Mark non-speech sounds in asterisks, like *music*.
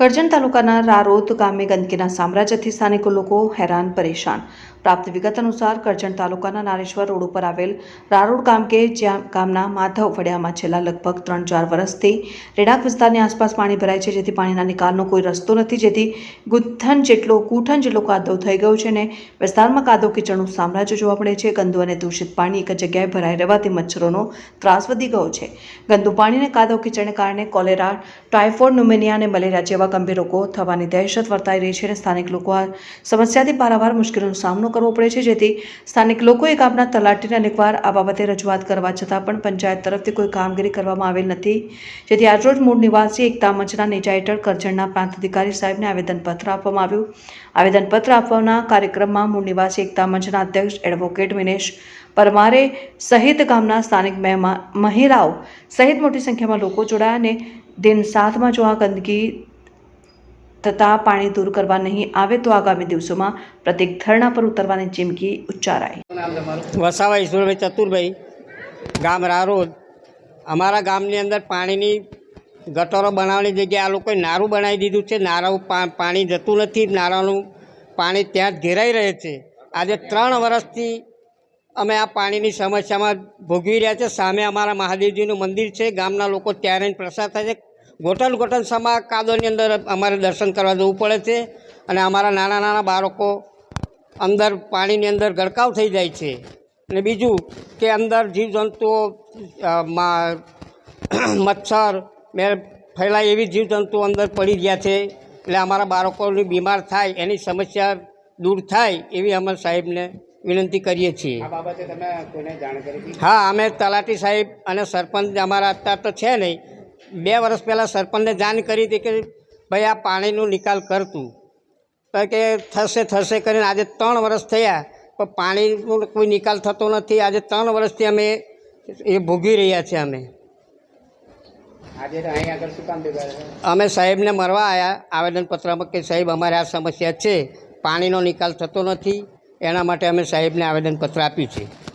કરજણ તાલુકાના રારોદ ગામે ગંદકીના સામ્રાજ્યથી સ્થાનિકો લોકો હેરાન પરેશાન. પ્રાપ્ત વિગત અનુસાર કરજણ તાલુકાના નારેશ્વર રોડ ઉપર આવેલ રારોડ ગામ કે જ્યાં ગામના માધવ ફળિયામાં છેલ્લા લગભગ ત્રણ ચાર વર્ષથી રેડાક વિસ્તારની આસપાસ પાણી ભરાય છે, જેથી પાણીના નિકાલનો કોઈ રસ્તો નથી, જેથી ગુથ્થન જેટલો કૂઠન જેટલો કાદવ થઈ ગયો છે અને વિસ્તારમાં કાદવ કીચડનું સામ્રાજ્ય જોવા મળે છે. ગંદુ અને દૂષિત પાણી એક જગ્યાએ ભરાઈ રહેવાથી મચ્છરોનો ત્રાસ વધી ગયો છે. ગંદુ પાણી અને કાદવ કીચડને કારણે કોલેરા, ટાઇફોઇડ ન્યુમેનિયા અને મલેરિયા જેવા ગંભીર રોગો થવાની દહેશત વર્તાઈ રહી છે અને સ્થાનિક લોકો આ સમસ્યાથી પારાવાર મુશ્કેલીનો સામનો કરવો પડે છે, જેથી સ્થાનિક લોકોએ ગામના તલાટીને અનેકવાર આ બાબતે રજૂઆત કરવા છતાં પણ પંચાયત તરફથી કોઈ કામગીરી કરવામાં આવેલ નથી. જેથી આજરોજ મૂળ નિવાસી એકતા મંચના નેજા હેઠળ કરજણના પ્રાંત અધિકારી સાહેબને આવેદનપત્ર આપવામાં આવ્યું. આવેદનપત્ર આપવાના કાર્યક્રમમાં મૂળ નિવાસી એકતા મંચના અધ્યક્ષ એડવોકેટ વિનેશ પરમારે સહિત ગામના સ્થાનિક મહિલાઓ સહિત મોટી સંખ્યામાં લોકો જોડાયા અને દિન સાતમાં જો આ ગંદકી તથા પાણી દૂર કરવા નહીં આવે તો આગામી દિવસોમાં પ્રત્યેક ધરણા પર ઉતરવાની ચીમકી ઉચ્ચારાઈ. વસાવા ઈશ્વરભાઈ ચતુરભાઈ ગામ રારોદ. અમારા ગામની અંદર પાણીની ગટરો બનાવવાની જગ્યાએ આ લોકોએ નારું બનાવી દીધું છે. નારાનું પાણી જતું નથી. નારાનું પાણી ત્યાં જ ઘેરાઈ રહે છે. આજે ત્રણ વર્ષથી અમે આ પાણીની સમસ્યામાં ભોગવી રહ્યા છે. સામે અમારા મહાદેવજીનું મંદિર છે. ગામના લોકો ત્યાં રહીને પ્રસાદ થાય છે. ગોઠણ ગોઠણ સમા કાદોની અંદર અમારે દર્શન કરવા જવું પડે છે અને અમારા નાના નાના બાળકો અંદર પાણીની અંદર ગળકાવ થઈ જાય છે. અને બીજું કે અંદર જીવજંતુઓ *clears throat* મચ્છર મેં ફેલાય એવી જીવજંતુઓ અંદર પડી ગયા છે. એટલે અમારા બાળકોની બીમાર થાય એની સમસ્યા દૂર થાય એવી અમે સાહેબને વિનંતી કરીએ છીએ. હા અમે તલાટી સાહેબ અને સરપંચ અમારા અત્યાર તો છે નહીં બે વર્ષ પહેલાં સરપંચને જાણ કરી હતી કે ભાઈ આ પાણીનું નિકાલ કરતું તો. કે થશે થશે કરીને આજે ત્રણ વર્ષ થયા પણ પાણીનો કોઈ નિકાલ થતો નથી. આજે ત્રણ વર્ષથી અમે એ ભોગવી રહ્યા છીએ અમે. અમે સાહેબને મળવા આવ્યા આવેદનપત્રમાં કે સાહેબ અમારે આ સમસ્યા છે. પાણીનો નિકાલ થતો નથી. એના માટે અમે સાહેબને આવેદનપત્ર આપ્યું છે.